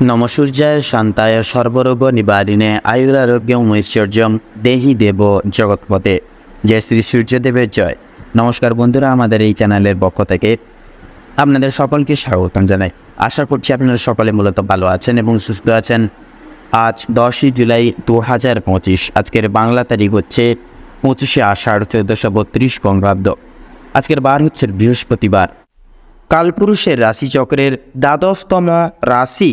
নমসূর্যায় শান্তায় সর্বরোগ নিবারিণে আয়ুরারোগ্যম ঐশ্বর্যম দেহি দেব জগৎপথে জয় শ্রী সূর্যদেবের জয়। নমস্কার বন্ধুরা, আমাদের এই চ্যানেলের পক্ষ থেকে আপনাদের সকলকে স্বাগতম জানাই। আশা করছি আপনারা সকলে মূলত ভালো আছেন এবং সুস্থ আছেন। আজ দশই জুলাই দু হাজার পঁচিশ, আজকের বাংলা তারিখ হচ্ছে পঁচিশে আষাঢ় চৌদ্দশো বত্রিশ বঙ্গাব্দ। আজকের বার হচ্ছে বৃহস্পতিবার। কালপুরুষের রাশিচক্রের দ্বাদশতম রাশি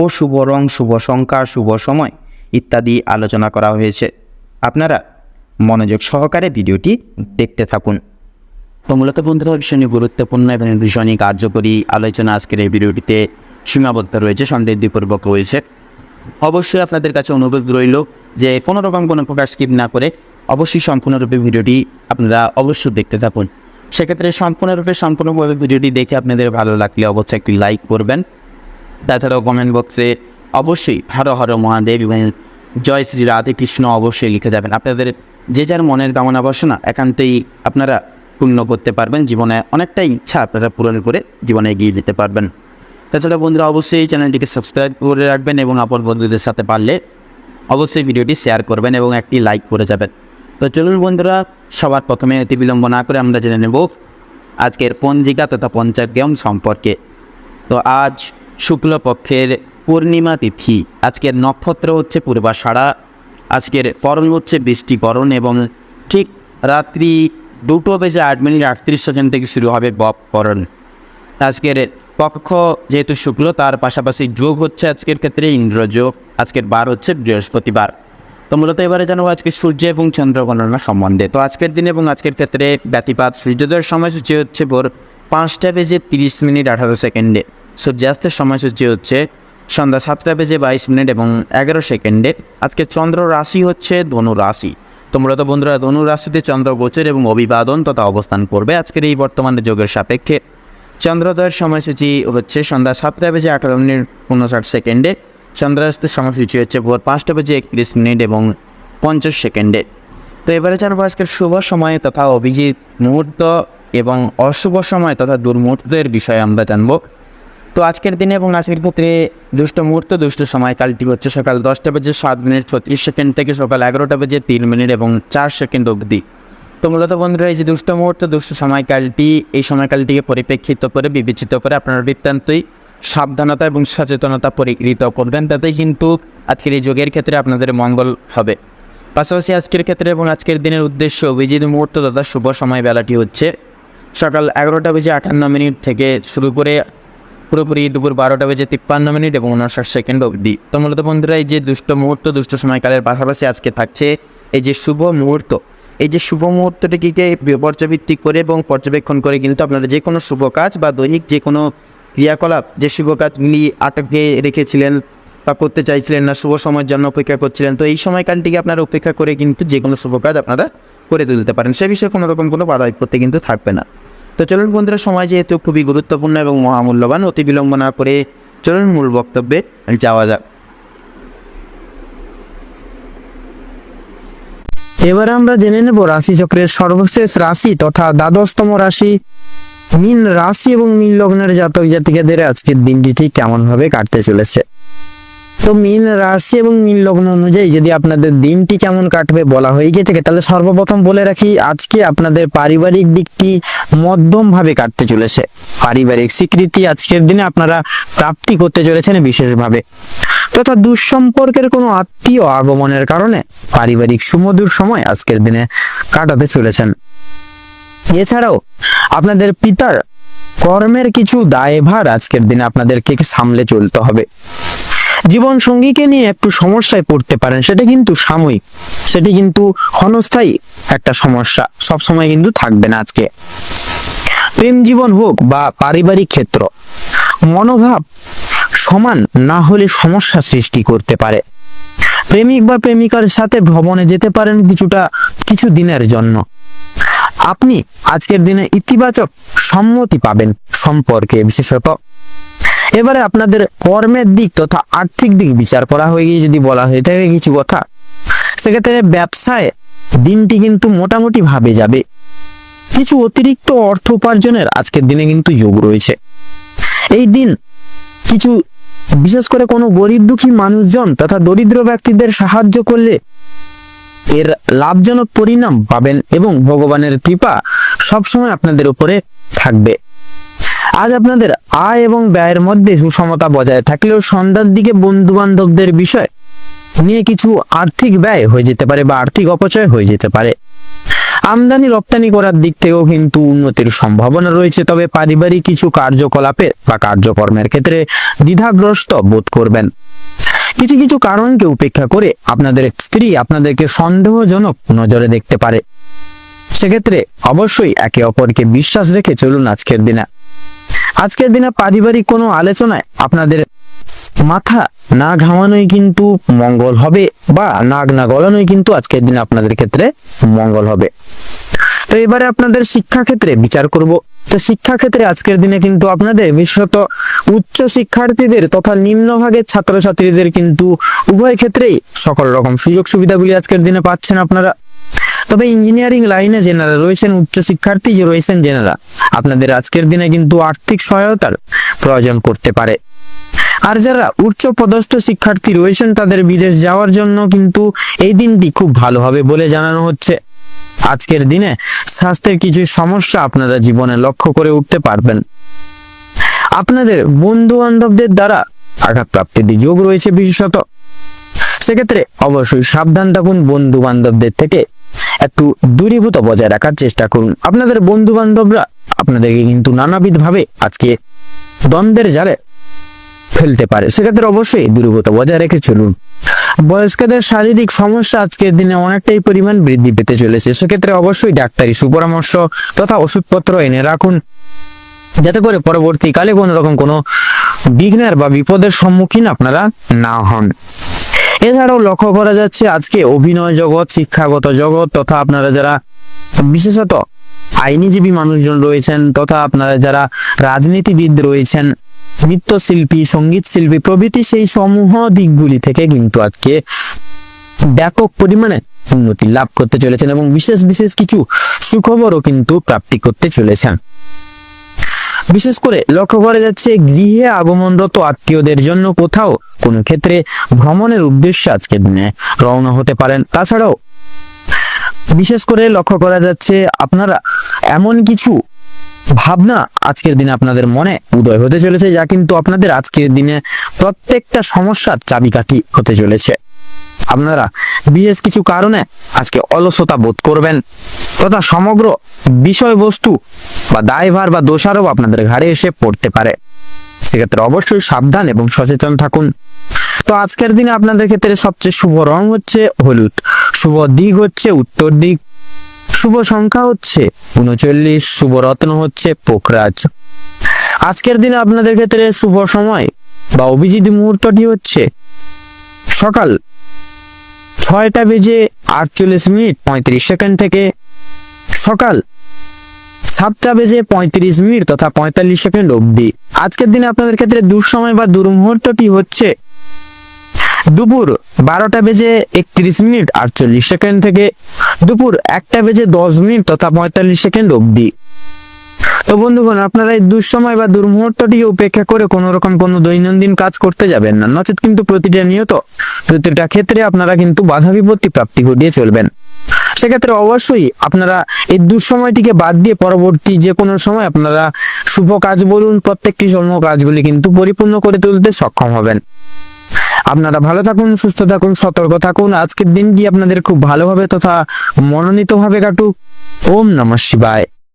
ও শুভ রং, শুভ সংখ্যা, শুভ সময় ইত্যাদি আলোচনা করা হয়েছে। আপনারা মনোযোগ সহকারে ভিডিওটি দেখতে থাকুন। তো মূলত বন্ধুরা ভীষণই গুরুত্বপূর্ণ এবং ভীষণই কার্যকরী আলোচনা আজকের এই ভিডিওটিতে সীমাবদ্ধ রয়েছে সন্দেহপূর্বক রয়েছে। অবশ্যই আপনাদের কাছে অনুরোধ রইল যে কোনো রকম কোনো প্রকার স্কিপ না করে অবশ্যই সম্পূর্ণরূপে ভিডিওটি আপনারা অবশ্যই দেখতে থাকুন। সেক্ষেত্রে সম্পূর্ণরূপে সম্পূর্ণভাবে ভিডিওটি দেখে আপনাদের ভালো লাগলে অবশ্যই একটি লাইক করবেন। তাছাড়াও কমেন্ট বক্সে অবশ্যই হর হর মহাদেব এবং জয় শ্রী রাধে কৃষ্ণ অবশ্যই লিখে যাবেন। আপনাদের যে যার মনের কামনা বাসনা একান্তই আপনারা পূর্ণ করতে পারবেন। জীবনে অনেকটা ইচ্ছা আপনারা পূরণ করে জীবনে এগিয়ে যেতে পারবেন। তাছাড়া বন্ধুরা, অবশ্যই চ্যানেলটিকে সাবস্ক্রাইব করে রাখবেন এবং আপন বন্ধুদের সাথে পারলে অবশ্যই ভিডিওটি শেয়ার করবেন এবং একটি লাইক করে যাবেন। তো চলুন বন্ধুরা, সবার প্রথমে অতি বিলম্ব না করে আমরা জেনে নেব আজকের পঞ্জিকা তথা পঞ্চাগ্রাম সম্পর্কে। তো আজ শুক্লপক্ষের পূর্ণিমা তিথি। আজকের নক্ষত্র হচ্ছে পূর্বাষাঢ়া। আজকের করণ হচ্ছে বৃষ্টিকরণ এবং ঠিক রাত্রি দুটো বেজে আট মিনিট আটত্রিশ সেকেন্ড থেকে শুরু হবে বপকরণ আজকের পক্ষ যেহেতু শুক্ল, তার পাশাপাশি যোগ হচ্ছে আজকের ক্ষেত্রে ইন্দ্রযোগ আজকের বার হচ্ছে বৃহস্পতিবার। তো মূলত এবারে জানব আজকে সূর্য এবং চন্দ্র গণনা সম্বন্ধে। তো আজকের দিন এবং আজকের ক্ষেত্রে ব্যতিপাত। সূর্যোদয়ের সময়সূচি হচ্ছে ভোর পাঁচটা বেজে তিরিশ মিনিট আঠারো সেকেন্ডে। সূর্যাস্তের সময়সূচি হচ্ছে সন্ধ্যা সাতটা বেজে বাইশ মিনিট এবং এগারো সেকেন্ডে। আজকে চন্দ্র রাশি হচ্ছে ধনু রাশি। তোমরা তো বন্ধুরা ধনু রাশিতে চন্দ্র, গোচর এবং অভিবাদন তথা অবস্থান করবে আজকের এই বর্তমানে যোগের সাপেক্ষে। চন্দ্রোদয়ের সময়সূচি হচ্ছে সন্ধ্যা সাতটা বেজে আঠারো মিনিট উনষাট সেকেন্ডে। চন্দ্রাস্তের সময়সূচি হচ্ছে ভোর পাঁচটা বেজে একত্রিশ মিনিট এবং পঞ্চাশ সেকেন্ডে। তো এবারে জানব আজকের শুভ সময় তথা অভিজিৎ মুহূর্ত এবং অশুভ সময় তথা দুর্মুহূর্তের বিষয়ে আমরা জানব। তো আজকের দিনে এবং আজকের ক্ষেত্রে দুষ্ট মুহূর্ত, দুষ্ট সময়কালটি হচ্ছে সকাল দশটা বেজে সাত মিনিট ছত্রিশ সেকেন্ড থেকে সকাল এগারোটা বেজে তিন মিনিট এবং চার সেকেন্ড অবধি। তো মূলত বন্ধুরা, এই যে দুষ্ট মুহূর্ত, দুষ্ট সময়কালটি এই সময়কালটিকে পরিপ্রেক্ষিত করে, বিবেচিত করে আপনারা বৃত্তান্তই সাবধানতা এবং সচেতনতা পরিকৃত করবেন। তাতেই কিন্তু আজকের এই যোগের ক্ষেত্রে আপনাদের মঙ্গল হবে। পাশাপাশি আজকের ক্ষেত্রে এবং আজকের দিনের উদ্দেশ্য, অভিজিৎ মুহূর্ত তথা শুভ সময় বেলাটি হচ্ছে সকাল এগারোটা বেজে আটান্ন মিনিট থেকে শুরু করে পুরোপুরি দুপুর বারোটা বেজে তিপ্পান্ন মিনিট এবং উনষাট সেকেন্ড অবধি। তো মূলত বন্ধুরা, এই যে দুষ্ট মুহূর্ত, দুষ্ট সময়কালের পাশাপাশি আজকে থাকছে এই যে শুভ মুহূর্ত। এই যে শুভ মুহূর্তটিকে পর্যবেক্ষিক করে এবং পর্যবেক্ষণ করে কিন্তু আপনারা যে কোনো শুভ কাজ বা দৈনিক যে কোনো ক্রিয়াকলাপ, যে শুভ কাজগুলি আটকে রেখেছিলেন বা করতে চাইছিলেন না, শুভ সময়ের জন্য অপেক্ষা করছিলেন, তো এই সময়কালটিকে আপনারা অপেক্ষা করে কিন্তু যে কোনো শুভ কাজ আপনারা করে তুলতে পারেন। সে বিষয়ে কোনো রকম কোনো বাধা কিন্তু থাকবে না। তো চলুন বন্ধুরা, সময় যেহেতু খুবই গুরুত্বপূর্ণ এবং মহামূল্যবান, অতি বিলম্ব না করে চলুন মূল বক্তব্যে যাওয়া যাক। এবার আমরা জেনে নেব রাশিচক্রের সর্বশেষ রাশি তথা দ্বাদশতম রাশি। মীন রাশি এবং মীন লগ্নের জাতক জাতিকাদের আজকের দিনটি ঠিক কেমন ভাবে কাটতে চলেছে। তো মীন রাশি এবং মীন লগ্ন অনুযায়ী যদি আপনাদের দিনটি কেমন কাটবে বলা হয়ে গিয়ে থাকে তাহলে সর্বপ্রথম বলে রাখি, আজকে আপনাদের পারিবারিক দিকটি মধ্যম ভাবে কাটতে চলেছে। পারিবারিক স্বীকৃতি আজকের দিনে আপনারা প্রাপ্তি করতে চলেছেন বিশেষভাবে। তথা দুঃসম্পর্কের কোনো আত্মীয় আগমনের কারণে পারিবারিক সুমধুর সময় আজকের দিনে কাটাতে চলেছেন। এছাড়াও আপনাদের পিতার কর্মের কিছু দায়ভার আজকের দিনে আপনাদেরকে সামলে চলতে হবে। জীবন সঙ্গীকে নিয়ে একটু সমস্যায় পড়তে পারেন, সেটা কিন্তু সাময়িক। সেটি কিন্তু ক্ষণস্থায়ী একটা সমস্যা সব সময় কিন্তু থাকবে না আজকে। প্রেম জীবন হোক বা পারিবারিক ক্ষেত্র, মনোভাব সমান না হলে সমস্যা সৃষ্টি করতে পারে। প্রেমিক বা প্রেমিকার সাথে ভ্রমণে যেতে পারেন কিছুটা, কিছু দিনের জন্য। আপনি আজকের দিনে ইতিবাচক সম্মতি পাবেন সম্পর্কে বিশেষত। এবারে আপনাদের কর্মের দিক তথা আর্থিক দিক বিচার করা হয়ে গিয়ে যদি বলা হয়ে থাকে কিছু কথা, সেক্ষেত্রে ব্যবসায় দিনটি কিন্তু মোটামুটি ভাবে যাবে। কিছু অতিরিক্ত অর্থ উপার্জনের আজকের দিনে কিন্তু যোগ রয়েছে। এই দিন কিছু, বিশেষ করে কোনো গরিব দুঃখী মানুষজন তথা দরিদ্র ব্যক্তিদের সাহায্য করলে এর লাভজনক পরিণাম পাবেন এবং ভগবানের কৃপা সবসময় আপনাদের উপরে থাকবে। আজ আপনাদের আয় এবং ব্যয়ের মধ্যে সুষমতা বজায় থাকলেও সন্ধ্যার দিকে বন্ধু বান্ধবদের বিষয় নিয়ে কিছু আর্থিক ব্যয় হয়ে যেতে পারে বা আর্থিক অপচয় হয়ে যেতে পারে। আমদানি রপ্তানি করার দিক থেকেও কিন্তু উন্নতির সম্ভাবনা রয়েছে, তবে পারিবারিক কিছু কার্যকলাপে বা কার্যকর্মের ক্ষেত্রে দ্বিধাগ্রস্ত বোধ করবেন। কিছু কিছু কারণকে উপেক্ষা করে আপনাদের স্ত্রী আপনাদেরকে সন্দেহজনক নজরে দেখতে পারে। সেক্ষেত্রে অবশ্যই একে অপরকে বিশ্বাস রেখে চলুন আজকের দিনে। আজকের দিনে পারিবারিক কোনো আলোচনায় আপনাদের মাথা না ঘামানোই কিন্তু মঙ্গল হবে বা নাক না গলানোই কিন্তু আজকের দিনে আপনাদের ক্ষেত্রে মঙ্গল হবে। তো এবারে আপনাদের শিক্ষা ক্ষেত্রে বিচার করব। তো শিক্ষা ক্ষেত্রে আজকের দিনে কিন্তু আপনাদের বিশেষত উচ্চ শিক্ষার্থীদের তথা নিম্নভাগের ছাত্রছাত্রীদের কিন্তু উভয় ক্ষেত্রেই সকল রকম সুযোগ সুবিধাগুলি আজকের দিনে পাচ্ছেন আপনারা। তবে ইঞ্জিনিয়ারিং লাইনে যেনারা রয়েছেন উচ্চ শিক্ষার্থী, যে রয়েছেন যেনারা আপনাদের আজকের দিনে কিন্তু আর্থিক সহায়তার প্রয়োজন করতে পারে। আর যারা উচ্চ পদস্থ শিক্ষার্থী রয়েছেন, তাদের বিদেশ যাওয়ার জন্য কিন্তু এই দিনটি খুব ভালো হবে বলে জানানো হচ্ছে। আজকের দিনে স্বাস্থ্যের কিছু সমস্যা আপনারা জীবনে লক্ষ্য করে উঠতে পারবেন। আপনাদের বন্ধু বান্ধবদের দ্বারা আঘাতপ্রাপ্তির যোগ রয়েছে বিশেষত। সেক্ষেত্রে অবশ্যই সাবধান থাকুন বন্ধু বান্ধবদের থেকে। একটু দূরীভূত বজায় রাখার চেষ্টা করুন। আপনাদের বন্ধু বান্ধবরা আপনাদেরকে কিন্তু নানাবিধ ভাবে আজকে দ্বন্দ্বের জালে ফেলতে পারে। সেক্ষেত্রে অবশ্যই দূরীভূত বজায় রেখে চলুন। বয়স্কদের শারীরিক সমস্যা আজকের দিনে অনেকটাই পরিমাণ বৃদ্ধি পেতে চলেছে। সেক্ষেত্রে অবশ্যই ডাক্তারি সুপরামর্শ তথা ওষুধপত্র এনে রাখুন। যাতে করে পরবর্তীকালে কোনো রকম কোনো বিঘ্নের বা বিপদের সম্মুখীন আপনারা না হন। এছাড়াও লক্ষ্য করা যাচ্ছে আজকে অভিনয় জগৎ, শিক্ষাগত জগৎ তথা আপনারা যারা বিশেষত আইনজীবী মানুষজন রয়েছেন তথা আপনারা যারা রাজনীতিবিদ রয়েছেন, নৃত্যশিল্পী সংগীত শিল্পী প্রভৃতি সেই সমূহ দিকগুলি থেকে কিন্তু আজকে ব্যাপক পরিমাণে উন্নতি লাভ করতে চলেছেন এবং বিশেষ বিশেষ কিছু সুখবরও কিন্তু প্রাপ্তি করতে চলেছেন। বিশেষ করে লক্ষ্য করা যাচ্ছে গৃহে আগমনরত আত্মীয়দের জন্য কোথাও কোনো ক্ষেত্রে ভ্রমণের উদ্দেশ্যে আজকে দিনে রওনা হতে পারেন। তাছাড়াও বিশেষ করে লক্ষ্য করা যাচ্ছে আপনারা এমন কিছু ভাবনা আজকের দিনে আপনাদের মনে উদয় হতে চলেছে, যা কিন্তু আপনাদের আজকের দিনে প্রত্যেকটা সমস্যার চাবিকাঠি হতে চলেছে। আপনারা বিশেষ কিছু কারণে আজকে অলসতা বোধ করবেন তথা সমগ্র বিষয়বস্তু বা দায়ভার বা দোষারোপ আপনাদের ঘাড়ে এসে পড়তে পারে। সেক্ষেত্রে অবশ্যই সাবধান এবং সচেতন থাকুন। তো আজকের দিনে আপনাদের ক্ষেত্রে সবচেয়ে শুভ রং হচ্ছে হলুদ। শুভ দিক হচ্ছে উত্তর দিক। শুভ সংখ্যা হচ্ছে উনচল্লিশ, শুভ রত্ন হচ্ছে পোখরাজ। আজকের দিনে আপনাদের ক্ষেত্রে শুভ সময় বা অভিজিৎ মুহূর্তটি হচ্ছে সকাল ছয়টা বেজে আটচল্লিশ মিনিট পঁয়ত্রিশ সেকেন্ড থেকে সকাল সাতটা বেজে পঁয়ত্রিশ মিনিট তথা পঁয়তাল্লিশ সেকেন্ড অবধি। আজকের দিনে আপনাদের ক্ষেত্রে দুঃসময় বা দুর্মুহূর্তটি হচ্ছে দুপুর বারোটা বেজে একত্রিশ মিনিট আটচল্লিশ সেকেন্ড থেকে দুপুর একটা বেজে দশ মিনিট তথা পঁয়তাল্লিশ সেকেন্ড অবধি। তো বন্ধুগণ, আপনারা এই দুঃসময় বা দুর্মুহূর্তটিকে উপেক্ষা করে কোনো রকম কোনো দৈনন্দিন কাজ করতে যাবেন না। নচেত কিন্তু প্রতিটা নিয়ত, প্রতিটা ক্ষেত্রে আপনারা কিন্তু বাধা বিপত্তি প্রাপ্তি ঘটিয়ে চলবেন। সেক্ষেত্রে অবশ্যই আপনারা এই দুঃসময়টিকে বাদ দিয়ে পরবর্তী যে কোনো সময় আপনারা শুভ কাজ বলুন, প্রত্যেকটি সমূহ কাজগুলি কিন্তু পরিপূর্ণ করে তুলতে সক্ষম হবেন। আপনারা ভালো থাকুন, সুস্থ থাকুন, সতর্ক থাকুন। আজকের দিনটি আপনাদের খুব ভালোভাবে তথা মনোনীতভাবে কাটুক। ওম নমঃ শিবায়।